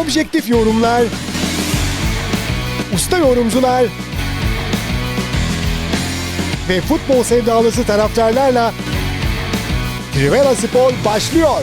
objektif yorumlar, usta yorumcular ve futbol sevdalısı taraftarlarla Trivela Spor başlıyor.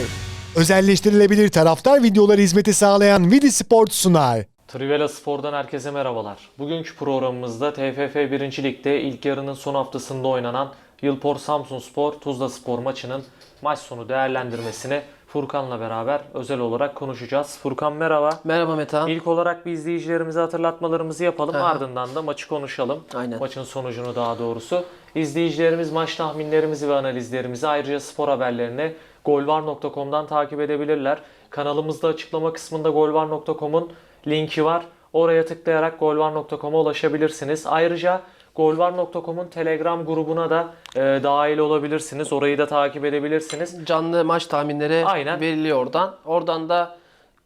Özelleştirilebilir taraftar videoları hizmeti sağlayan Vidi Sport sunar. Trivela Spor'dan herkese merhabalar. Bugünkü programımızda TFF 1. Lig'de ilk yarının son haftasında oynanan Yılpor Samsun Spor Tuzla Spor maçının maç sonu değerlendirmesini Furkan'la beraber özel olarak konuşacağız. Furkan merhaba. Merhaba Metehan. İlk olarak bir izleyicilerimize hatırlatmalarımızı yapalım. Aha. Ardından da maçı konuşalım. Aynen. Maçın sonucunu daha doğrusu. İzleyicilerimiz maç tahminlerimizi ve analizlerimizi ayrıca spor haberlerini golvar.com'dan takip edebilirler. Kanalımızda açıklama kısmında golvar.com'un linki var. Oraya tıklayarak golvar.com'a ulaşabilirsiniz. Ayrıca golvar.com'un Telegram grubuna da e, dahil olabilirsiniz. Orayı da takip edebilirsiniz. Canlı maç tahminleri Aynen. veriliyor oradan. Oradan da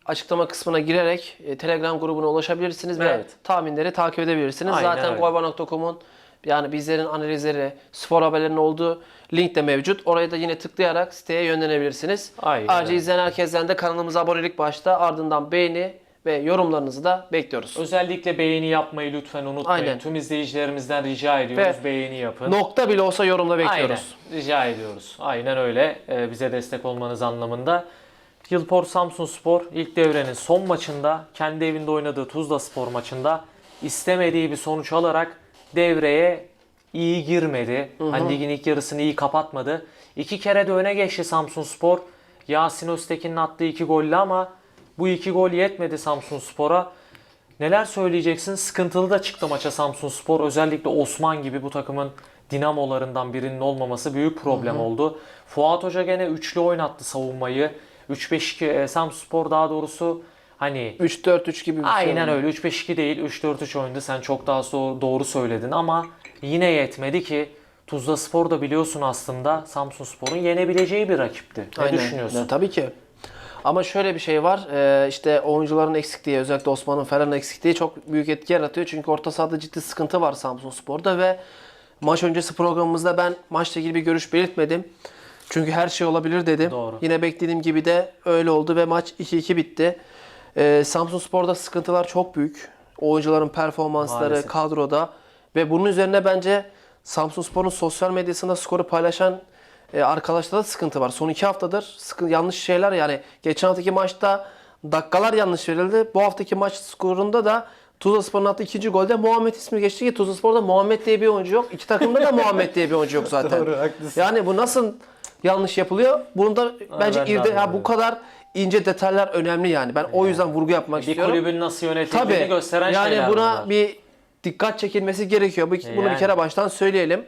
açıklama kısmına girerek e, Telegram grubuna ulaşabilirsiniz ve Evet. tahminleri takip edebilirsiniz. Aynen Zaten öyle. golba.com'un yani bizlerin analizleri, spor haberlerinin olduğu link de mevcut. Oraya da yine tıklayarak siteye yönlenebilirsiniz. Aynen Ayrıca izleyen herkesten de kanalımıza abonelik başta ardından beğeni ve yorumlarınızı da bekliyoruz. Özellikle beğeni yapmayı lütfen unutmayın. Aynen. Tüm izleyicilerimizden rica ediyoruz Ve beğeni yapın. Nokta bile olsa yorumda bekliyoruz. Aynen. Rica ediyoruz. Aynen öyle. Ee, bize destek olmanız anlamında. Yılpor Samsun Spor ilk devrenin son maçında kendi evinde oynadığı Tuzla Spor maçında istemediği bir sonuç alarak devreye iyi girmedi. Hani ligin ilk yarısını iyi kapatmadı. İki kere de öne geçti Samsun Spor. Yasin Öztekin'in attığı iki golle ama bu iki gol yetmedi Samsun Spor'a. Neler söyleyeceksin? Sıkıntılı da çıktı maça Samsun Spor. Özellikle Osman gibi bu takımın dinamolarından birinin olmaması büyük problem oldu. Fuat Hoca gene üçlü oynattı savunmayı. 3-5-2 e, Samsun Spor daha doğrusu hani 3-4-3 gibi bir şey. aynen öyle 3-5-2 değil 3-4-3 oynadı. Sen çok daha doğru söyledin ama yine yetmedi ki Tuzla Spor da biliyorsun aslında Samsun Spor'un yenebileceği bir rakipti. Ne Aynen. düşünüyorsun? Ya, tabii ki. Ama şöyle bir şey var. Ee, işte oyuncuların eksikliği özellikle Osman'ın falan eksikliği çok büyük etki yaratıyor. Çünkü orta sahada ciddi sıkıntı var Samsun Spor'da ve maç öncesi programımızda ben maçla ilgili bir görüş belirtmedim. Çünkü her şey olabilir dedim. Doğru. Yine beklediğim gibi de öyle oldu ve maç 2-2 bitti. Ee, Samsun Spor'da sıkıntılar çok büyük. Oyuncuların performansları, Maalesef. kadroda ve bunun üzerine bence Samsun Spor'un sosyal medyasında skoru paylaşan e, arkadaşlarda da sıkıntı var. Son iki haftadır sıkı, yanlış şeyler yani geçen haftaki maçta dakikalar yanlış verildi. Bu haftaki maç skorunda da Tuzla Spor'un attığı ikinci golde Muhammed ismi geçti ki Tuzla Spor'da Muhammed diye bir oyuncu yok. İki takımda da Muhammed diye bir oyuncu yok zaten. Doğru, haklısın. Yani bu nasıl yanlış yapılıyor? Bunu da bence ben de irde, ya anlamadım. bu kadar ince detaylar önemli yani. Ben o yüzden vurgu yapmak Bir istiyorum. kulübün nasıl yönetildiğini Tabii. gösteren yani şeyler buna bunlar. bir dikkat çekilmesi gerekiyor. Bu, bunu Yani. bir kere baştan söyleyelim.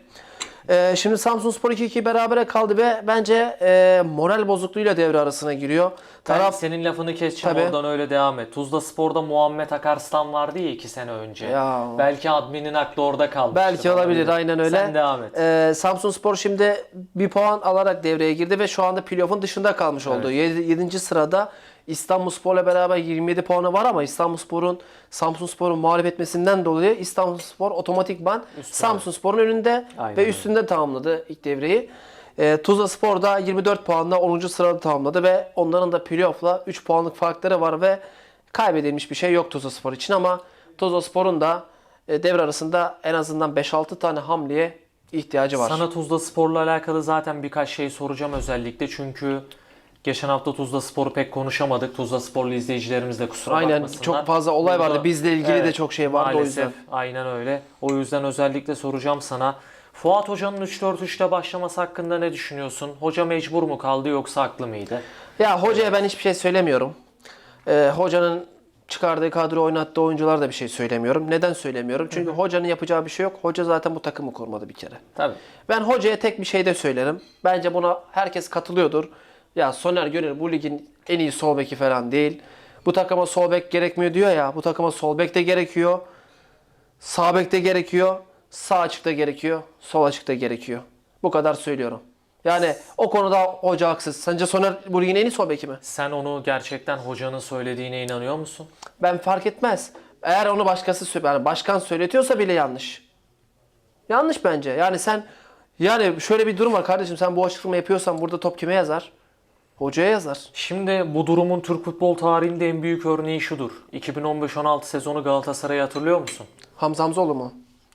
Ee, şimdi Samsun Spor 2-2 berabere kaldı ve bence e, moral bozukluğuyla devre arasına giriyor. Ben Taraf senin lafını keseceğim Tabii. oradan öyle devam et. Tuzla Spor'da Muhammed Akarslan vardı ya iki sene önce. Ya. Belki adminin aklı orada kalmıştır. belki olabilir aynen öyle. Sen devam et. Ee, Samsun Spor şimdi bir puan alarak devreye girdi ve şu anda playoff'un dışında kalmış oldu. 7. sırada İstanbul Spor'la beraber 27 puanı var ama İstanbul Spor'un Samsun Spor'un mağlup etmesinden dolayı İstanbul Spor otomatikman Samsun Spor'un önünde Aynen ve üstünde tamamladı ilk devreyi. Ee, Tuzla Spor da 24 puanla 10. sırada tamamladı ve onların da playoff'la 3 puanlık farkları var ve kaybedilmiş bir şey yok Tuzla Spor için ama Tuzla Spor'un da e, devre arasında en azından 5-6 tane hamleye ihtiyacı var. Sana Tuzla Spor'la alakalı zaten birkaç şey soracağım özellikle çünkü geçen hafta Tuzla Spor'u pek konuşamadık. Tuzla Sporlu izleyicilerimiz de kusura Aynen bakmasınlar. çok fazla olay vardı. Bizle ilgili de çok şey vardı maalesef, o yüzden. Aynen öyle. O yüzden özellikle soracağım sana. Fuat Hoca'nın 3-4-3'te başlaması hakkında ne düşünüyorsun? Hoca mecbur mu kaldı yoksa haklı mıydı? Ya hocaya ben hiçbir şey söylemiyorum. Ee, hocanın çıkardığı kadro oynattığı oyuncular da bir şey söylemiyorum. Neden söylemiyorum? Çünkü hocanın yapacağı bir şey yok. Hoca zaten bu takımı kurmadı bir kere. Tabii. Ben hocaya tek bir şey de söylerim. Bence buna herkes katılıyordur. Ya Soner Gönül bu ligin en iyi sol beki falan değil. Bu takıma sol bek gerekmiyor diyor ya. Bu takıma sol bek de gerekiyor. Sağ bek de gerekiyor. Sağ açık da gerekiyor. Sol açık da gerekiyor. Bu kadar söylüyorum. Yani o konuda hoca haksız. Sence Soner bu ligin en iyi sol beki mi? Sen onu gerçekten hocanın söylediğine inanıyor musun? Ben fark etmez. Eğer onu başkası yani başkan söyletiyorsa bile yanlış. Yanlış bence. Yani sen yani şöyle bir durum var kardeşim sen bu açıklamayı yapıyorsan burada top kime yazar? Hocaya yazar. Şimdi bu durumun Türk futbol tarihinde en büyük örneği şudur. 2015-16 sezonu Galatasaray'ı hatırlıyor musun? Hamza Hamzoğlu mu?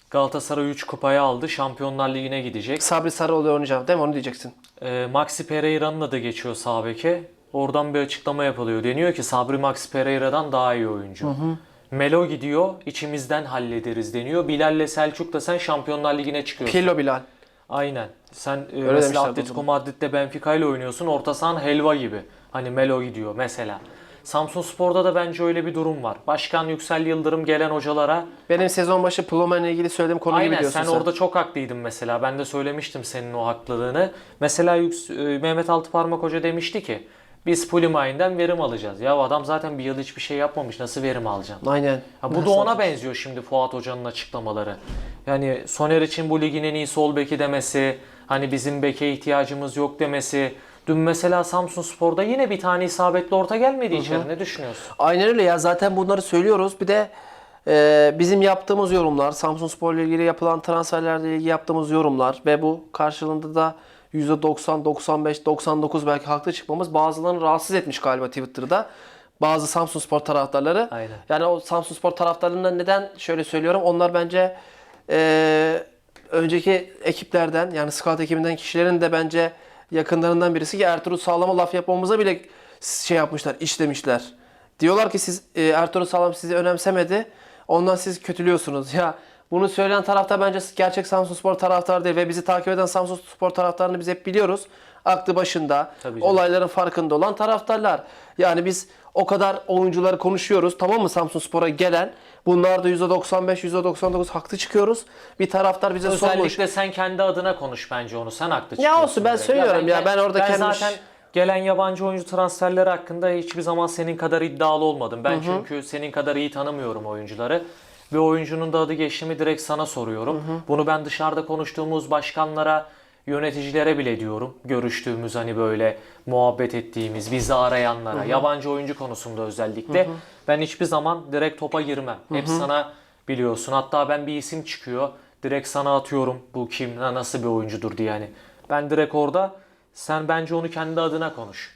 Galatasaray 3 kupayı aldı. Şampiyonlar Ligi'ne gidecek. Sabri Sarıoğlu oynayacağım değil mi? Onu diyeceksin. Ee, Maxi Pereira'nın adı geçiyor sağ beke. Oradan bir açıklama yapılıyor. Deniyor ki Sabri Maxi Pereira'dan daha iyi oyuncu. Melo gidiyor, içimizden hallederiz deniyor. Bilal'le Selçuk da sen Şampiyonlar Ligi'ne çıkıyorsun. Pirlo Bilal. Aynen. Sen e, demişler mesela Atletico. Madrid'de Benfica ile oynuyorsun. Orta sahan helva gibi. Hani Melo gidiyor mesela. Samsun Spor'da da bence öyle bir durum var. Başkan Yüksel Yıldırım gelen hocalara Benim sezon başı Plomen ile ilgili söylediğim konuyu Aynen biliyorsun sen, sen. orada çok haklıydın mesela. Ben de söylemiştim senin o haklılığını. Mesela e, Mehmet Altıparmak Hoca demişti ki biz Pulimay'den verim alacağız. Ya adam zaten bir yıl hiçbir şey yapmamış. Nasıl verim alacaksın? Aynen. Ha, bu da ona benziyor şimdi Fuat Hoca'nın açıklamaları. Yani Soner için bu ligin en iyi sol beki demesi, hani bizim beke ihtiyacımız yok demesi. Dün mesela Samsun Spor'da yine bir tane isabetli orta gelmedi içeri. Ne düşünüyorsun? Aynen öyle ya zaten bunları söylüyoruz. Bir de e, bizim yaptığımız yorumlar, Samsun Spor ile ilgili yapılan transferlerle ilgili yaptığımız yorumlar ve bu karşılığında da %90, 95, 99 belki haklı çıkmamız bazılarını rahatsız etmiş galiba Twitter'da. Bazı Samsun Spor taraftarları. Aynen. Yani o Samsun Spor taraftarlarından neden şöyle söylüyorum? Onlar bence e, önceki ekiplerden yani scout ekibinden kişilerin de bence yakınlarından birisi ki Ertuğrul Sağlam'a laf yapmamıza bile şey yapmışlar, işlemişler. Diyorlar ki siz e, Ertuğrul Sağlam sizi önemsemedi. Ondan siz kötülüyorsunuz. Ya bunu söyleyen taraftar bence gerçek Samsun Spor taraftarı değil ve bizi takip eden Samsun Spor taraftarını biz hep biliyoruz. Aklı başında, olayların farkında olan taraftarlar. Yani biz o kadar oyuncuları konuşuyoruz tamam mı Samsun Spor'a gelen. Bunlar da %95, %99 haklı çıkıyoruz. Bir taraftar bize sormuş. Özellikle sen kendi adına konuş bence onu. Sen haklı Ya çıkıyorsun olsun, ben direkt. söylüyorum ya, ben orada ben kendim- zaten gelen yabancı oyuncu transferleri hakkında hiçbir zaman senin kadar iddialı olmadım. Ben çünkü senin kadar iyi tanımıyorum oyuncuları. Ve oyuncunun da adı geçti mi direkt sana soruyorum. Bunu ben dışarıda konuştuğumuz başkanlara, yöneticilere bile diyorum. Görüştüğümüz hani böyle muhabbet ettiğimiz, bizi arayanlara, yabancı oyuncu konusunda özellikle. Ben hiçbir zaman direkt topa girmem. Hep sana biliyorsun. Hatta ben bir isim çıkıyor. Direkt sana atıyorum. Bu kim, na- nasıl bir oyuncudur diye yani. Ben direkt orada sen bence onu kendi adına konuş.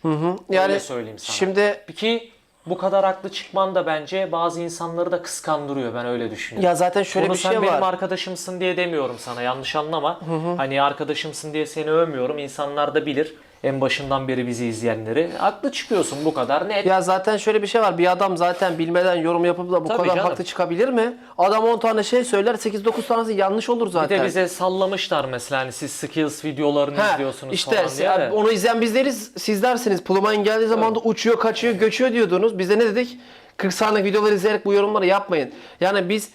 Yani Öyle söyleyeyim sana. Şimdi Ki bu kadar haklı çıkman da bence bazı insanları da kıskandırıyor. Ben öyle düşünüyorum. ya zaten şöyle Bunu bir sen şey benim var. arkadaşımsın diye demiyorum sana. Yanlış anlama. Hani arkadaşımsın diye seni övmüyorum. İnsanlar da bilir. En başından beri bizi izleyenleri. Haklı çıkıyorsun bu kadar net. Ya zaten şöyle bir şey var. Bir adam zaten bilmeden yorum yapıp da bu Tabii kadar canım. haklı çıkabilir mi? Adam 10 tane şey söyler, 8-9 tanesi yanlış olur Bir zaten. de bize sallamışlar mesela hani siz skills videolarını Ha, izliyorsunuz işte falan diye de. onu izleyen biz deriz, siz dersiniz. Plumayın geldiği zaman da uçuyor, kaçıyor, göçüyor diyordunuz. Biz de ne dedik? 40 saniye videoları izleyerek bu yorumları yapmayın. Yani biz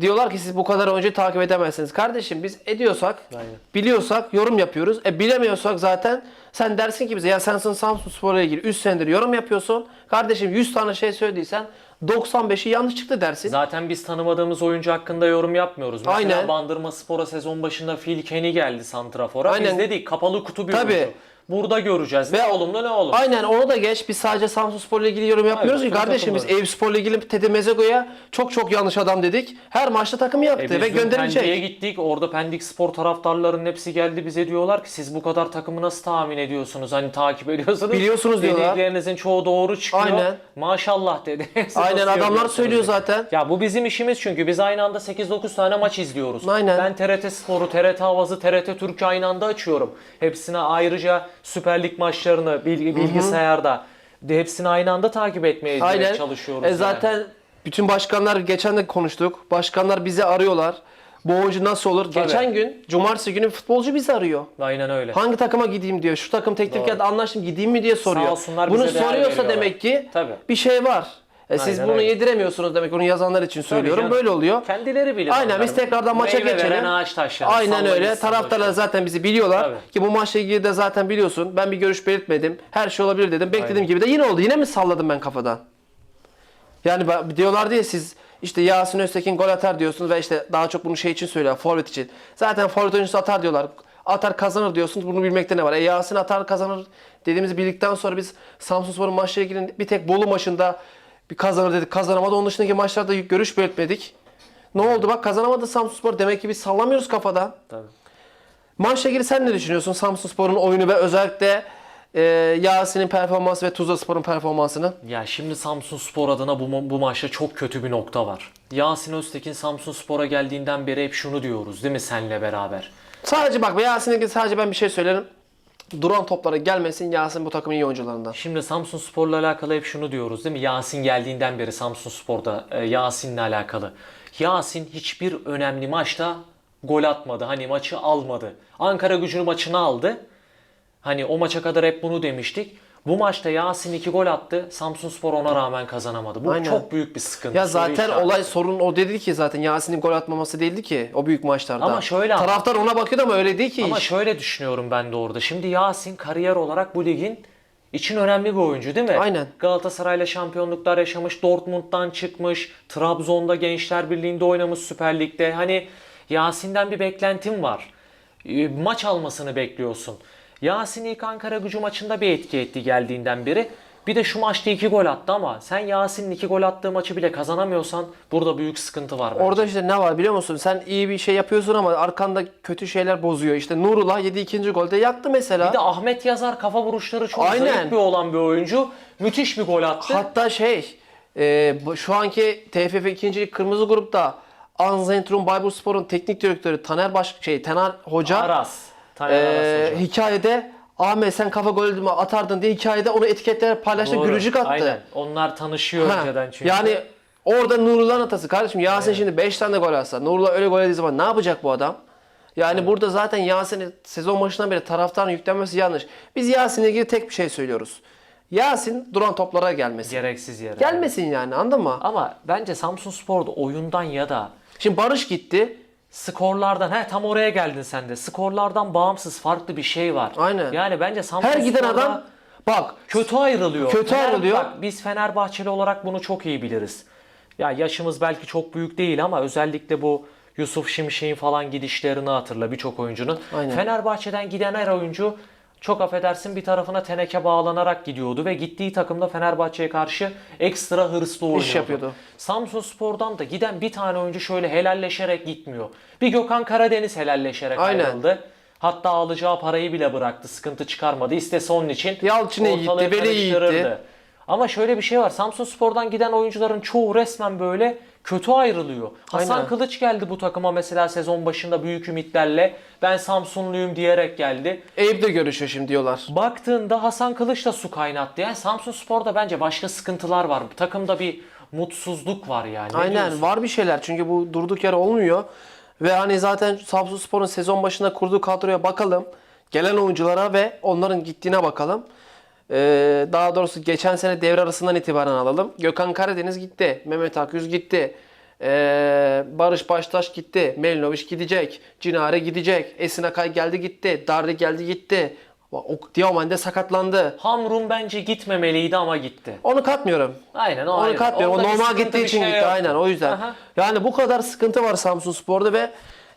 diyorlar ki siz bu kadar önce takip edemezsiniz. Kardeşim biz ediyorsak, Aynen. biliyorsak yorum yapıyoruz. E bilemiyorsak zaten sen dersin ki bize ya sensin Samsun Spor'la ilgili 3 senedir yorum yapıyorsun. Kardeşim 100 tane şey söylediysen 95'i yanlış çıktı dersin. Zaten biz tanımadığımız oyuncu hakkında yorum yapmıyoruz. Mesela Aynen. Bandırma Spor'a sezon başında Phil Kenny geldi Santrafor'a. Aynen. Biz dedik kapalı kutu bir Tabii. oyuncu. Burada göreceğiz. Ne Ve- olumlu ne olumlu. Aynen onu da geç. Biz sadece Samsun Spor'la ilgili yorum yapmıyoruz Hayır, ki kardeşim biz katılıyorum. Eyüp Spor'la ilgili Tete Mezego'ya çok çok yanlış adam dedik. Her maçta takım yaptı E ve gönderilecek. Pendik'e gittik. Orada Pendik Spor taraftarlarının hepsi geldi bize diyorlar ki siz bu kadar takımı nasıl tahmin ediyorsunuz? Hani takip ediyorsunuz. Biliyorsunuz diyorlar. Dediklerinizin çoğu doğru çıkıyor. Aynen. Maşallah dedi. Aynen adamlar söylüyor dedi. zaten. Ya bu bizim işimiz çünkü biz aynı anda 8-9 tane maç izliyoruz. Aynen. Ben TRT Spor'u, TRT Havazı, TRT Türk'ü aynı anda açıyorum. Hepsine ayrıca Süper Lig maçlarını bil- bilgisayarda de hepsini aynı anda takip etmeye Aynen. çalışıyoruz. E yani. zaten bütün başkanlar geçen de konuştuk. Başkanlar bizi arıyorlar. Bu oyuncu nasıl olur? Geçen gün cumartesi günü futbolcu bizi arıyor. Aynen öyle. Hangi takıma gideyim diyor. Şu takım teklif Doğru. geldi anlaştım gideyim mi diye soruyor. olsunlar Bunu bize değer soruyorsa veriyorlar. demek ki Tabii. bir şey var. E siz Aynen bunu öyle. yediremiyorsunuz demek. Bunu yazanlar için söylüyorum. canım. Böyle oluyor. Kendileri bilir. Aynen biz tekrardan maça Meyve geçelim. veren ağaç taşları. Aynen Salla öyle. Taraftarlar zaten bizi biliyorlar. Tabii. Ki bu maçla ilgili de zaten biliyorsun. Ben bir görüş belirtmedim. Her şey olabilir dedim. Beklediğim Aynen. gibi de yine oldu. Yine mi salladım ben kafadan? Yani diyorlar diye siz işte Yasin Öztekin gol atar diyorsunuz ve işte daha çok bunu şey için söylüyor. Forvet için. Zaten forvet oyuncusu atar diyorlar. Atar kazanır diyorsunuz. Bunu bilmekte ne var? E Yasin atar kazanır dediğimizi bildikten sonra biz Samsunspor'un maçla ilgili bir tek Bolu maçında bir kazanır dedik. Kazanamadı. Onun dışındaki maçlarda görüş belirtmedik. Ne oldu bak kazanamadı Samsunspor. Demek ki biz sallamıyoruz kafadan. Tabii. Maçla ilgili sen ne düşünüyorsun Samsunspor'un oyunu ve özellikle e, Yasin'in performansı ve Tuzla Spor'un performansını? Ya şimdi Samsun Spor adına bu, bu maçta çok kötü bir nokta var. Yasin Öztekin Samsun Spor'a geldiğinden beri hep şunu diyoruz değil mi senle beraber? Sadece bak ilgili sadece ben bir şey söylerim. Duran toplara gelmesin Yasin bu takımın iyi oyuncularından. Şimdi Samsun Spor'la alakalı hep şunu diyoruz değil mi? Yasin geldiğinden beri Samsun Spor'da e, Yasin'le alakalı. Yasin hiçbir önemli maçta gol atmadı. Hani maçı almadı. Ankara gücünü maçını aldı. Hani o maça kadar hep bunu demiştik. Bu maçta Yasin 2 gol attı. Samsun Spor ona rağmen kazanamadı. Bu Aynen. çok büyük bir sıkıntı. Ya soru zaten işareti. olay sorun o dedi ki zaten Yasin'in gol atmaması değildi ki o büyük maçlarda. Ama şöyle Taraftar ona bakıyordu ama öyle değil ki Ama iş. şöyle düşünüyorum ben de orada. Şimdi Yasin kariyer olarak bu ligin için önemli bir oyuncu değil mi? Aynen. Galatasaray'la şampiyonluklar yaşamış, Dortmund'dan çıkmış, Trabzon'da Gençler Birliği'nde oynamış Süper Lig'de. Hani Yasin'den bir beklentim var. Ee, Maç almasını bekliyorsun. Yasin ilk Ankara gücü maçında bir etki etti geldiğinden beri. Bir de şu maçta iki gol attı ama sen Yasin'in iki gol attığı maçı bile kazanamıyorsan burada büyük sıkıntı var bence. Orada işte ne var biliyor musun? Sen iyi bir şey yapıyorsun ama arkanda kötü şeyler bozuyor. İşte Nurullah 7 ikinci golde yaktı mesela. Bir de Ahmet Yazar kafa vuruşları çok Aynen. zayıf bir olan bir oyuncu. Müthiş bir gol attı. Hatta şey e, şu anki TFF 2. Lig Kırmızı Grup'ta Anzentrum Bayburspor'un teknik direktörü Taner Baş şey Taner Hoca Aras. E, hocam. hikayede Ahmet sen kafa golü mü atardın diye hikayede onu etiketleyerek paylaştı Doğru. gülücük attı. Aynen. Onlar tanışıyor Ha, önceden çünkü. Yani orada Nurullah'ın atası. Kardeşim Yasin şimdi 5 tane gol atsa. Nurullah öyle gol yediği zaman ne yapacak bu adam? Yani burada zaten Yasin'i sezon başından beri taraftarın yüklenmesi yanlış. Biz Yasin'le ilgili tek bir şey söylüyoruz. Yasin duran toplara gelmesin. gereksiz yere. Gelmesin yani anladın mı? Ama bence Samsun Spor'da oyundan ya da Şimdi Barış gitti. Skorlardan he tam oraya geldin sen de. Skorlardan bağımsız farklı bir şey var. Aynen. Yani bence Samsun Her giden Spor'da adam bak kötü ayrılıyor. Kötü ayrılıyor. Bak biz Fenerbahçeli olarak bunu çok iyi biliriz. Ya yaşımız belki çok büyük değil ama özellikle bu Yusuf Şimşek'in falan gidişlerini hatırla birçok oyuncunun. Aynen. Fenerbahçe'den giden her oyuncu çok affedersin bir tarafına teneke bağlanarak gidiyordu ve gittiği takımda Fenerbahçe'ye karşı ekstra hırslı oynuyordu. yapıyordu. Samsun Spor'dan da giden bir tane oyuncu şöyle helalleşerek gitmiyor. Bir Gökhan Karadeniz helalleşerek Aynen. ayrıldı. Hatta alacağı parayı bile bıraktı. Sıkıntı çıkarmadı. İstese onun için ortalığı gitti, Veli'ye karıştırırdı. gitti. Ama şöyle bir şey var. Samsun Spor'dan giden oyuncuların çoğu resmen böyle kötü ayrılıyor. Hasan Aynen. Kılıç geldi bu takıma mesela sezon başında büyük ümitlerle. Ben Samsunluyum diyerek geldi. Eyüp de görüşüyor şimdi diyorlar. Baktığında Hasan Kılıç da su kaynattı. Yani Samsun Spor'da bence başka sıkıntılar var. Takımda bir mutsuzluk var yani. Ne Aynen diyorsun? var bir şeyler çünkü bu durduk yere olmuyor. Ve hani zaten Samsun Spor'un sezon başında kurduğu kadroya bakalım. Gelen oyunculara ve onların gittiğine bakalım. Ee, daha doğrusu geçen sene devre arasından itibaren alalım. Gökhan Karadeniz gitti. Mehmet Akyüz gitti. Ee, Barış Baştaş gitti. Melinovic gidecek. Cinare gidecek. Esin Akay geldi gitti. Dardi geldi gitti. O- Diaman de sakatlandı. Hamrun bence gitmemeliydi ama gitti. Onu katmıyorum. Aynen o Onu ayrı. katmıyorum. O Onda bir normal gittiği için şey gitti. yok. Aynen o yüzden. Aha. Yani bu kadar sıkıntı var Samsun Spor'da ve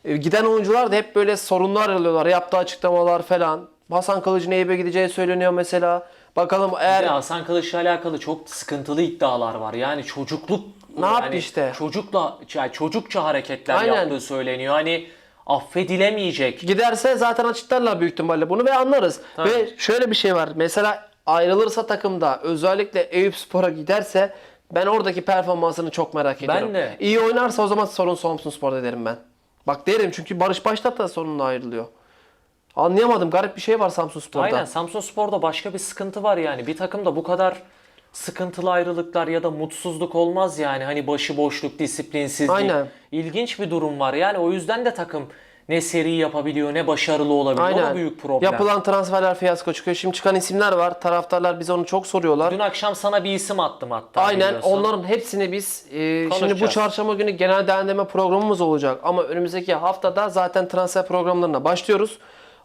e, giden oyuncular da hep böyle sorunlar arıyorlar. Yaptığı açıklamalar falan. Hasan Kılıç'ın Eyüp'e gideceği söyleniyor mesela. Bakalım eğer Bir de Hasan Kılıç'la alakalı çok sıkıntılı iddialar var. Yani çocukluk Ne yaptı işte? Çocukla yani çocukça hareketler Aynen. yaptığı söyleniyor. Hani affedilemeyecek. giderse zaten açıklarlar büyük ihtimalle bunu ve anlarız. Tabii. Ve şöyle bir şey var. Mesela ayrılırsa takımda özellikle Eyüp Spor'a giderse ben oradaki performansını çok merak ediyorum. de. İyi oynarsa o zaman sorun Samsun Spor'da derim ben. Bak derim çünkü Barış Başlat da sorunla ayrılıyor. Anlayamadım. Garip bir şey var Samsun Spor'da. Aynen Samsun Spor'da başka bir sıkıntı var yani. Bir takımda bu kadar sıkıntılı ayrılıklar ya da mutsuzluk olmaz yani. Hani başıboşluk, disiplinsizlik. Aynen. İlginç bir durum var. Yani o yüzden de takım ne seri yapabiliyor ne başarılı olabiliyor. O da Aynen. büyük problem. Yapılan transferler fiyasko çıkıyor. Şimdi çıkan isimler var. Taraftarlar bize onu çok soruyorlar. Dün akşam sana bir isim attım hatta. Aynen biliyorsun. onların hepsini biz e, şimdi bu çarşamba günü genel değerlendirme programımız olacak. Ama önümüzdeki haftada zaten transfer programlarına başlıyoruz.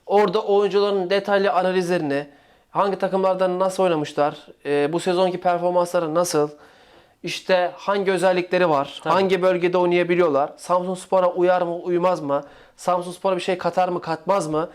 Orada oyuncuların detaylı analizlerini, hangi takımlardan nasıl oynamışlar, e, bu sezonki performansları nasıl, işte hangi özellikleri var, hangi bölgede oynayabiliyorlar, Samsun Spor'a uyar mı, uymaz mı, Samsun Spor'a bir şey katar mı, katmaz mı,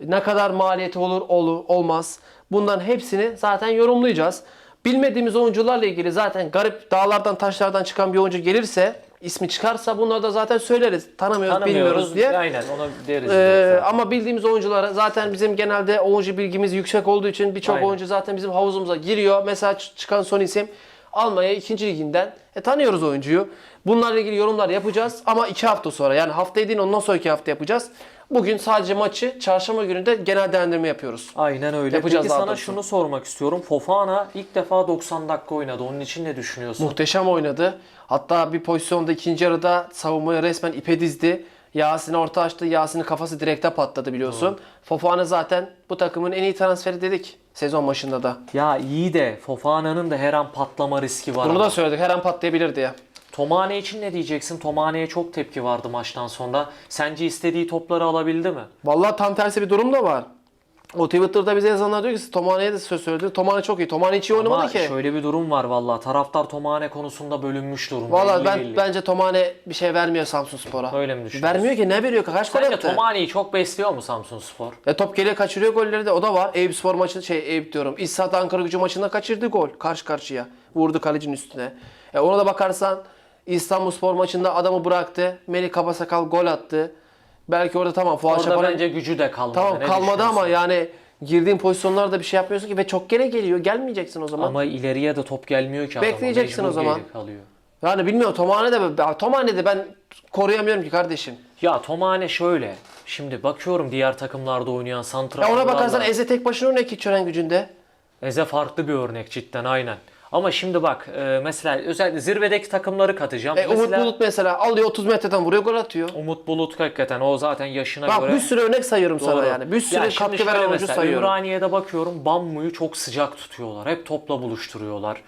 ne kadar maliyeti olur, olur, olmaz. Bunların hepsini zaten yorumlayacağız. Bilmediğimiz oyuncularla ilgili zaten garip dağlardan taşlardan çıkan bir oyuncu gelirse ismi çıkarsa bunları da zaten söyleriz. Tanımıyoruz, Tanımıyoruz bilmiyoruz diye. Aynen onu deriz. Ee, zaten. ama bildiğimiz oyunculara zaten bizim genelde oyuncu bilgimiz yüksek olduğu için birçok Aynen. oyuncu zaten bizim havuzumuza giriyor. Mesela çıkan son isim Almanya 2. liginden. E, tanıyoruz oyuncuyu. Bunlarla ilgili yorumlar yapacağız ama 2 hafta sonra yani haftayı değil ondan sonraki hafta yapacağız. Bugün sadece maçı çarşamba gününde genel değerlendirme yapıyoruz. Aynen öyle. Yapacağız Peki sana doğrusu. şunu sormak istiyorum. Fofana ilk defa 90 dakika oynadı. Onun için ne düşünüyorsun? Muhteşem oynadı. Hatta bir pozisyonda ikinci yarıda savunmaya resmen ipe dizdi. Yasin'i orta açtı. Yasin'in kafası direkte patladı biliyorsun. Fofana zaten bu takımın en iyi transferi dedik sezon başında da. Ya iyi de Fofana'nın da her an patlama riski var. Bunu ama. da söyledik. Her an patlayabilir diye. Tomane için ne diyeceksin? Tomane'ye çok tepki vardı maçtan sonra. Sence istediği topları alabildi mi? Vallahi tam tersi bir durum da var. O Twitter'da bize yazanlar diyor ki Tomane'ye de söz söyledi. Tomane çok iyi. Tomane hiç iyi oynamadı Ama ki. şöyle bir durum var vallahi. Taraftar Tomane konusunda bölünmüş durumda. Belli ben belli. bence Tomane bir şey vermiyor Samsun Spor'a. Öyle mi düşünüyorsun? Vermiyor ki ne veriyor? Kaç gol Sence attı? Tomane'yi çok besliyor mu Samsun Spor? E top geliyor kaçırıyor golleri de o da var. Eyüp Spor maçı şey Eyüp diyorum. İstat Ankara Gücü maçında kaçırdı gol karşı karşıya. Vurdu kalecinin üstüne. E ona da bakarsan İstanbul Spor maçında adamı bıraktı. Melih Kabasakal gol attı. Belki orada tamam Fuat Orada Şapar'ın bence gücü de kalmadı. tamam Ne kalmadı ama yani girdiğin pozisyonlarda bir şey yapmıyorsun ki ve çok geri geliyor. Gelmeyeceksin o zaman. Ama ileriye de top gelmiyor ki adama. Bekleyeceksin o Mecbur zaman. geri kalıyor. Yani bilmiyorum Tomane de Tomane de ben koruyamıyorum ki kardeşim. Ya Tomane şöyle. Şimdi bakıyorum diğer takımlarda oynayan Ya santraforlarla. ona bakarsan Eze tek başına örnek ki Çören gücünde. Eze farklı bir örnek cidden aynen. Ama şimdi bak e, mesela özellikle zirvedeki takımları katacağım. E, Umut mesela, Bulut mesela alıyor 30 metreden vuruyor gol atıyor. Umut Bulut hakikaten o zaten yaşına Bak göre. bir sürü örnek sayıyorum sana Doğru. yani. Bir sürü Ya şimdi katkı veren oyuncu mesela, sayıyorum. Ümraniye'de bakıyorum Bammu'yu çok sıcak tutuyorlar. Hep topla buluşturuyorlar.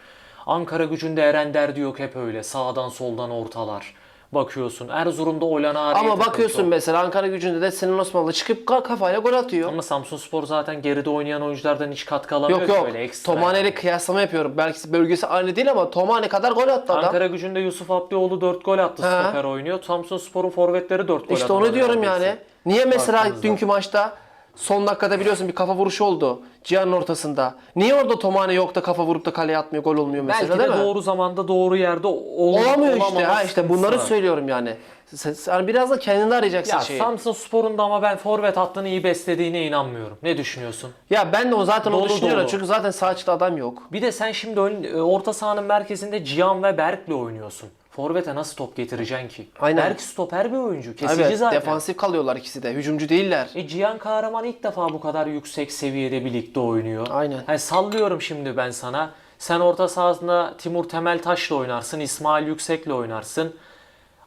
Ankara gücünde Eren Derdi yok hep öyle. Sağdan soldan ortalar. Bakıyorsun. Erzurum'da Olan Ağrı'ya Ama bakıyorsun mesela Ankara gücünde de Sinan Osmanlı çıkıp ka- kafayla gol atıyor. Ama Samsun Spor zaten geride oynayan oyunculardan hiç katkı alamıyor yok ki yok. öyle ekstra. Tomane ile kıyaslama yapıyorum. Belki bölgesi aynı değil ama Tomane kadar gol attı adam. Ankara gücünde Yusuf Abdioğlu 4 gol attı He. stoper oynuyor. Samsun Spor'un forvetleri 4 gol İşte atamadı onu diyorum neredeyse. yani. Niye mesela Baktığınızda. dünkü maçta son dakikada biliyorsun bir kafa vuruşu oldu. Cihan'ın ortasında. Niye orada Tomane yok da kafa vurup da kaleye atmıyor gol olmuyor mesela Belki de değil mi? doğru zamanda doğru yerde ol, Olamıyor işte. Ha işte sıkıntısı bunları var. söylüyorum yani. Sen, sen biraz da kendinde arayacaksın Ya şeyi. Samsun Spor'un da ama ben forvet hattını iyi beslediğine inanmıyorum. Ne düşünüyorsun? Ya ben de o zaten Dolu onu düşünüyorum. dolu. Çünkü zaten sağ açıkta adam yok. Bir de sen şimdi ön- e, orta sahanın merkezinde Cihan ve Berk'le oynuyorsun. Forvet'e nasıl top getireceksin ki? Aynen. Berk stoper bir oyuncu. Kesici Evet, zaten. defansif kalıyorlar ikisi de. Hücumcu değiller. E Cihan Kahraman ilk defa bu kadar yüksek seviyede birlikte oynuyor. Aynen. Hani sallıyorum şimdi ben sana. Sen orta sahasında Timur Temeltaş'la oynarsın, İsmail Yüksek'le oynarsın.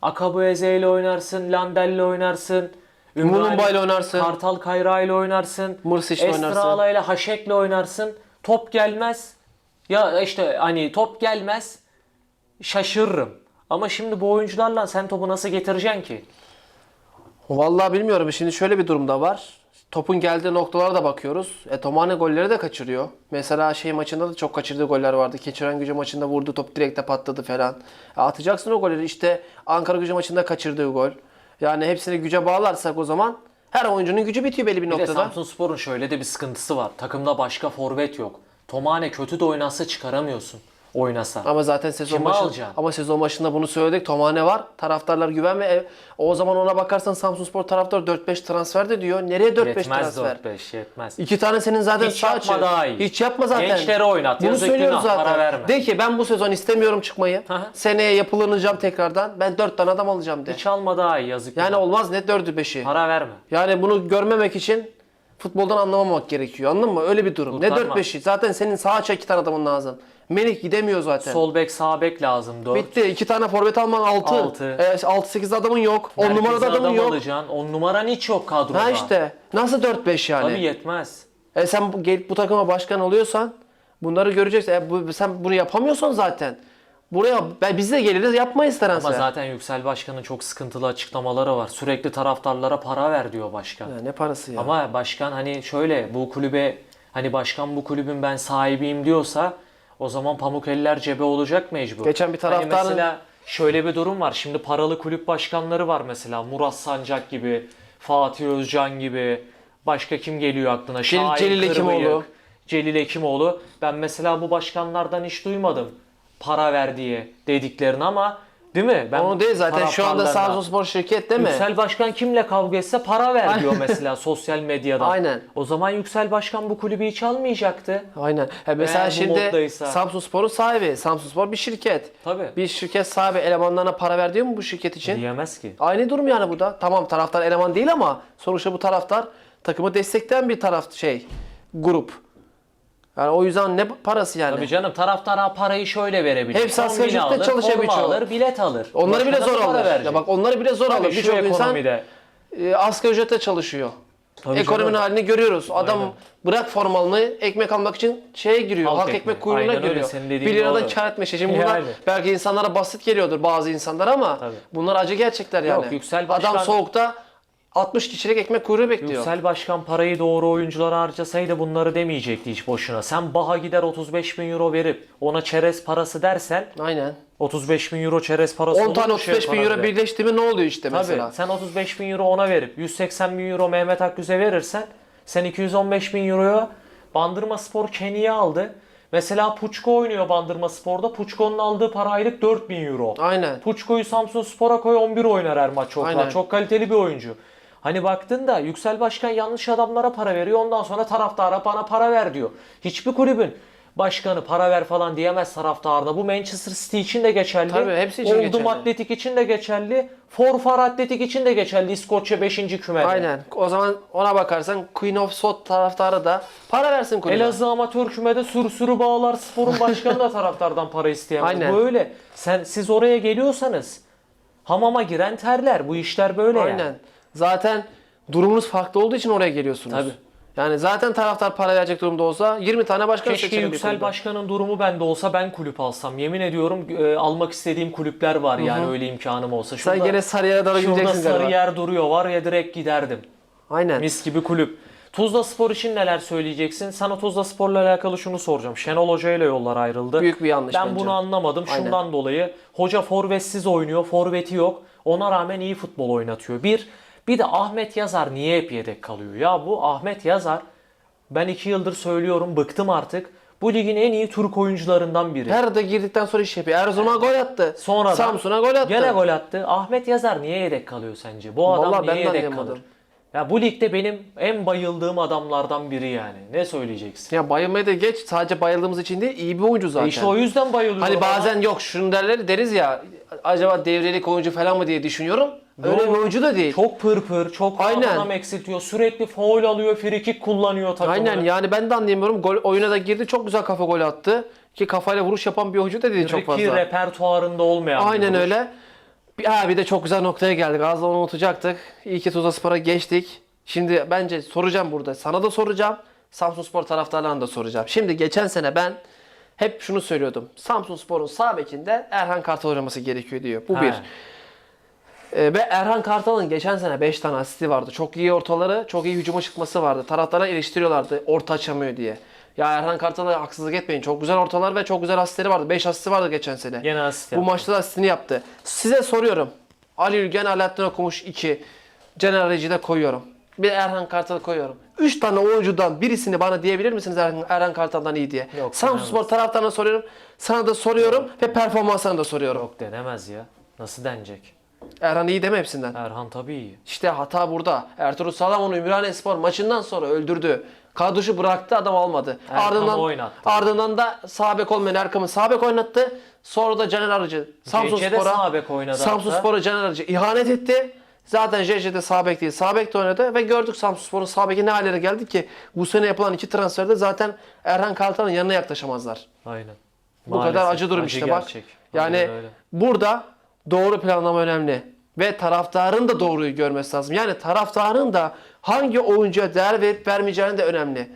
Akabueze ile oynarsın, Landel'le oynarsın. Mulumba ile oynarsın. Kartal Kayra ile oynarsın. Mırsic'le oynarsın. Estrala ile Haşek'le oynarsın. Top gelmez. Ya işte hani top gelmez. Şaşırırım. Ama şimdi bu oyuncularla sen topu nasıl getireceksin ki? Vallahi bilmiyorum. Şimdi şöyle bir durumda var. Topun geldiği noktalara da bakıyoruz. E Tomane golleri de kaçırıyor. Mesela şey maçında da çok kaçırdığı goller vardı. Keçiren gücü maçında vurdu top direkte patladı falan. E atacaksın o golleri. İşte Ankara gücü maçında kaçırdığı gol. Yani hepsini güce bağlarsak o zaman her oyuncunun gücü bitiyor belli bir Bir de noktada. Samsun Spor'un şöyle de bir sıkıntısı var. Takımda başka forvet yok. Tomane kötü de oynasa çıkaramıyorsun. Oynasa. Ama zaten sezon Kimi başı, alacaksın? ama sezon başında bunu söyledik. Tomane var. Taraftarlar güven ve e, o zaman ona bakarsan Samsun Spor taraftarı 4-5 transfer de diyor. Nereye 4-5 yetmez transfer? 4-5 yetmez. İki tane senin zaten Hiç sağ yapma açı. daha iyi. Hiç yapma zaten. Gençleri oynat, Bunu yazık söylüyoruz günah, zaten. para verme. De ki ben bu sezon istemiyorum çıkmayı. hı. Seneye yapılanacağım tekrardan. Ben 4 tane adam alacağım de. Hiç alma daha iyi yazık. Yani günah. olmaz ne 4'ü 5'i. Para verme. Yani bunu görmemek için futboldan anlamamak gerekiyor. Anladın mı? Öyle bir durum. Ne Kurtarmaz. 4-5'i? Zaten senin sağ açı iki tane adamın lazım. Melih gidemiyor zaten. Sol bek sağ bek lazım 4. Bitti. İki tane forvet alman 6. Altı. 6-8 adamın yok. 10 numarada adamın adam yok. alacaksın. 10 numaran hiç yok kadroda. Ha işte. Nasıl 4-5 yani? Tabii yetmez. E sen bu, gelip bu takıma başkan oluyorsan bunları göreceksin. E bu, sen bunu yapamıyorsan zaten. Buraya ben biz de geliriz yapmayız transfer. Ama zaten Yüksel Başkan'ın çok sıkıntılı açıklamaları var. Sürekli taraftarlara para ver diyor başkan. Ya ne parası ya? Ama başkan hani şöyle bu kulübe hani başkan bu kulübün ben sahibiyim diyorsa o zaman pamuk eller cebe olacak mecbur. Geçen bir Hani taraftarın- mesela şöyle bir durum var. Şimdi paralı kulüp başkanları var mesela. Murat Sancak gibi, Fatih Özcan gibi. Başka kim geliyor aklına? Şahin Celil Ekimoğlu. Celil Ekimoğlu. Ben mesela bu başkanlardan hiç duymadım. Para ver diye dediklerini ama Değil mi? Ben Onu değil zaten şu anda taraftarlarına- Samsunspor şirket değil mi? Yüksel Başkan kimle kavga etse para ver diyor mesela sosyal medyada. Aynen. O zaman Yüksel Başkan bu kulübü hiç almayacaktı. Aynen. Ha, mesela Eğer bu şimdi moddaysa. Samsunspor'un sahibi. Samsunspor bir şirket. Tabii. Bir şirket sahibi elemanlarına para ver diyor mu bu şirket için? Diyemez ki. Aynı durum yani bu da. Tamam taraftar eleman değil ama sonuçta bu taraftar takımı destekleyen bir taraf şey grup. Yani o yüzden ne parası yani? Tabii canım taraftara parayı şöyle verebilir. Hepsi asgari ücretle birçoğu. alır, bilet alır. Onları bile Başka zor alır. verecek. Ya bak onları bile zor Tabii alır. Birçok insan ekonomide. e, asgari ücretle çalışıyor. Tabii Ekonominin canım. halini görüyoruz. Adam Aynen. bırak formalını ekmek almak için şeye giriyor. Halk Halk, ekmeği. ekmek kuyruğuna Aynen öyle, giriyor. dediğin 1 liradan kar etme şey. Şimdi bunlar Yani. belki insanlara basit geliyordur bazı insanlar ama Tabii. bunlar acı gerçekler yani. Yok, Yüksel Adam Başkan- soğukta 60 kişilik ekmek kuyruğu bekliyor. Yüksel Başkan parayı doğru oyunculara harcasaydı bunları demeyecekti hiç boşuna. Sen Baha gider 35 bin euro verip ona çerez parası dersen Aynen. 35 bin euro çerez parası 10 olur tane mu şey 35 bin para euro bile? birleşti mi ne oluyor işte Tabii mesela. sen 35 bin euro ona verip 180 bin euro Mehmet Akgüz'e verirsen sen 215 bin euroya Bandırma Spor Kenny'yi aldı. Mesela Puçko oynuyor Bandırma Spor'da. Puçko'nun aldığı para aylık 4 bin euro. Aynen. Puçko'yu Samsun Spor'a koy 11 oynar her maç çoklar. Aynen. Çok kaliteli bir oyuncu. Hani baktığında Yüksel Başkan yanlış adamlara para veriyor. Ondan sonra taraftara bana para ver diyor. Hiçbir kulübün başkanı para ver falan diyemez taraftarına. Bu Manchester City için de geçerli. Tabii, hepsi için Oldum geçerli. Atletik için de geçerli. Forfar Atletik için de geçerli. İskoçya 5. kümede. Aynen. O zaman ona bakarsan Queen of Sot taraftarı da para versin kulübe. Elazığ amatör kümede sürü bağlar sporun başkanı da taraftardan para isteyemez. Aynen. Bu öyle. Sen siz oraya geliyorsanız hamama giren terler. Bu işler böyle Aynen. yani. Zaten durumunuz farklı olduğu için oraya geliyorsunuz. Tabii. Yani zaten taraftar para verecek durumda olsa 20 tane başkan Keşke seçelim bir Yüksel. Başkan'ın durumu bende olsa ben kulüp alsam. Yemin ediyorum e, almak istediğim kulüpler var yani öyle imkanım olsa. Sen Şurada, gene Sarıyer'e doğru şurada gideceksin galiba. sarı yer duruyor var ya direkt giderdim. Aynen. Mis gibi kulüp. Tuzla Spor için neler söyleyeceksin? Sana Tuzla Spor'la alakalı şunu soracağım. Şenol Hoca ile yollar ayrıldı. Büyük bir yanlış Ben bence. bunu anlamadım. Aynen. Şundan dolayı hoca forvetsiz oynuyor. Forveti yok. Ona rağmen iyi futbol oynatıyor. Bir, bir de Ahmet Yazar niye hep yedek kalıyor? Ya bu Ahmet Yazar ben iki yıldır söylüyorum bıktım artık. Bu ligin en iyi Türk oyuncularından biri. Her de girdikten sonra iş yapıyor. Erzurum'a gol attı. Sonra Samsun'a gol attı. Gene gol attı. Ahmet Yazar niye yedek kalıyor sence? Bu adam Vallahi niye ben de yedek anlayamadım. kalır? Ya bu ligde benim en bayıldığım adamlardan biri yani. Ne söyleyeceksin? Ya bayılmayı da geç. Sadece bayıldığımız için değil iyi bir oyuncu zaten. E işte o yüzden bayılıyorum. Hani bazen yok şunu derler deriz ya acaba devrelik oyuncu falan mı diye düşünüyorum. Öyle bir oyuncu da değil. çok pırpır, çok Aynen. adam eksiltiyor. Sürekli foul alıyor, frikik kullanıyor takımı. Aynen yani ben de anlayamıyorum. Gol oyuna da girdi çok güzel kafa golü attı. Ki kafayla vuruş yapan bir oyuncu da değil çok Ki fazla. repertuarında olmayan bir Aynen vuruş. öyle. Bir, ha, bir de çok güzel noktaya geldik. Az da onu unutacaktık. İyi ki Tuzla geçtik. Şimdi bence soracağım burada. Sana da soracağım. Samsun Spor taraftarlarına da soracağım. Şimdi geçen sene ben hep şunu söylüyordum. Samsun Spor'un sağ bekinde Erhan Kartal oynaması gerekiyor diyor. Bu Ha. bir. Ee, ve Erhan Kartal'ın geçen sene 5 tane asisti vardı. Çok iyi ortaları, çok iyi hücuma çıkması vardı. Taraftarlar eleştiriyorlardı orta açamıyor diye. Ya Erhan Kartal'a haksızlık etmeyin. Çok güzel ortalar ve çok güzel asistleri vardı. 5 asisti vardı geçen sene. Gene asist Bu yaptı. maçta da asistini yaptı. Size soruyorum. Ali Ülgen, Alaaddin Okumuş 2. Caner da koyuyorum. Bir Erhan Kartal'ı koyuyorum. 3 tane oyuncudan birisini bana diyebilir misiniz Erhan, Erhan Kartal'dan iyi diye? Yok, Samsun Spor taraftarına soruyorum. Sana da soruyorum ve performansına da soruyorum. Yok denemez ya. Nasıl denecek? Erhan iyi deme hepsinden. Erhan tabii iyi. İşte hata burada. Ertuğrul Sağlam onu Ümraniye Spor maçından sonra öldürdü. Kadroşu bıraktı adam almadı. Erkam'ı ardından oynattı. ardından da sağ bek olmayan Erkam'ı sağ bek oynattı. Sonra da Caner Arıcı Samsun Cece de Spor'a Samsun hatta. Spor'a Caner Arıcı ihanet etti. Zaten JJ de sağ bek değil sağ bek de oynadı ve gördük Samsun Spor'un sağ beki ne hallere geldi ki bu sene yapılan iki transferde zaten Erhan Kaltan'ın yanına yaklaşamazlar. Aynen. Bu Maalesef. kadar acı durum Acı işte bak. gerçek. Yani Aynen öyle. burada doğru planlama önemli. Ve taraftarın da doğruyu görmesi lazım. Yani taraftarın da hangi oyuncuya değer verip vermeyeceğini de önemli.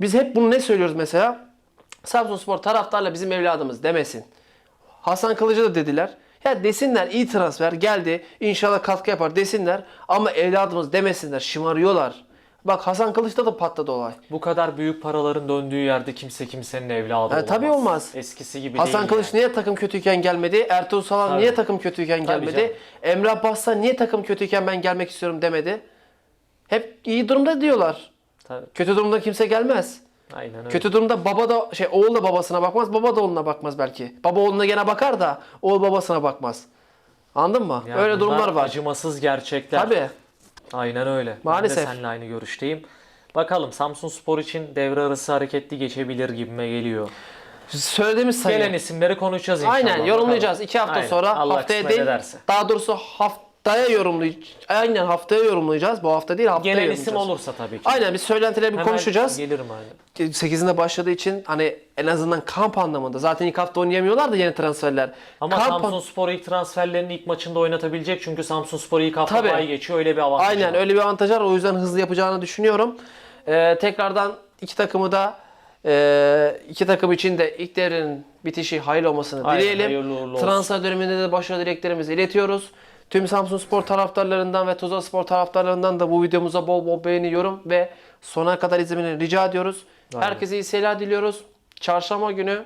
Biz hep bunu ne söylüyoruz mesela? Samsunspor taraftarla bizim evladımız demesin. Hasan Kılıcı da dediler. Ya desinler iyi transfer geldi inşallah katkı yapar desinler ama evladımız demesinler şımarıyorlar. Bak Hasan Kılıç'ta da patladı olay. Bu kadar büyük paraların döndüğü yerde kimse kimsenin evladı Ha, olamaz. tabii olmaz. Eskisi gibi Hasan değil Kılıç yani. niye takım kötüyken gelmedi? Ertuğrul Salan Tabii. niye takım kötüyken Tabii gelmedi? canım. Emrah Bassa niye takım kötüyken ben gelmek istiyorum demedi? Hep iyi durumda diyorlar. Tabii. Kötü durumda kimse gelmez. Aynen öyle. Kötü durumda baba da şey oğul da babasına bakmaz, baba da oğluna bakmaz belki. Baba oğluna gene bakar da oğul babasına bakmaz. Anladın mı? Yani Öyle durumlar var. Acımasız gerçekler. Tabii. Aynen öyle. Maalesef. Ben de seninle aynı görüşteyim. Bakalım Samsun Spor için devre arası hareketli geçebilir gibime geliyor. Söylediğimiz sayı. Gelen isimleri konuşacağız inşallah. Aynen bakalım. yorumlayacağız. İki hafta Aynen. sonra Allah haftaya değil. ederse. Daha doğrusu haftaya yorumlayacağız. Aynen haftaya yorumlayacağız. Bu hafta değil haftaya Gelen yorumlayacağız. isim olursa tabii ki. Aynen biz söylentileri bir Hemen konuşacağız. Gelirim aynen. 8'inde başladığı için hani en azından kamp anlamında. Zaten ilk hafta oynayamıyorlar da yeni transferler. Ama kamp Samsun Spor ilk transferlerini ilk maçında oynatabilecek çünkü Samsun Spor ilk hafta Tabii. bay geçiyor öyle bir avantajı Aynen var. öyle bir avantaj var. O yüzden hızlı yapacağını düşünüyorum. Ee, tekrardan iki takımı da e, iki takım için de ilk devrenin bitişi hayırlı olmasını Aynen, dileyelim. hayırlı uğurlu olsun. Transfer döneminde de başarılı dileklerimizi iletiyoruz. Tüm Samsun Spor taraftarlarından ve Tuzla Spor taraftarlarından da bu videomuza bol bol beğeni, yorum ve sona kadar izlemeni rica ediyoruz. Aynen. Herkese iyi seyirler diliyoruz. Çarşamba günü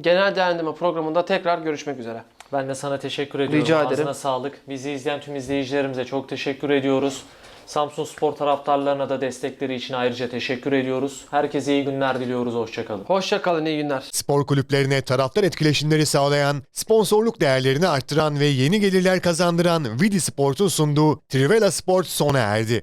genel değerlendirme programında tekrar görüşmek üzere. Ben de sana teşekkür ediyorum. Rica Ağzına ederim. sağlık. Bizi izleyen tüm izleyicilerimize çok teşekkür ediyoruz. Samsun Spor taraftarlarına da destekleri için ayrıca teşekkür ediyoruz. Herkese iyi günler diliyoruz. Hoşçakalın. Hoşça kalın, iyi günler. Spor kulüplerine taraftar etkileşimleri sağlayan, sponsorluk değerlerini arttıran ve yeni gelirler kazandıran Vidi Sport'un sunduğu Trivela Sport sona erdi.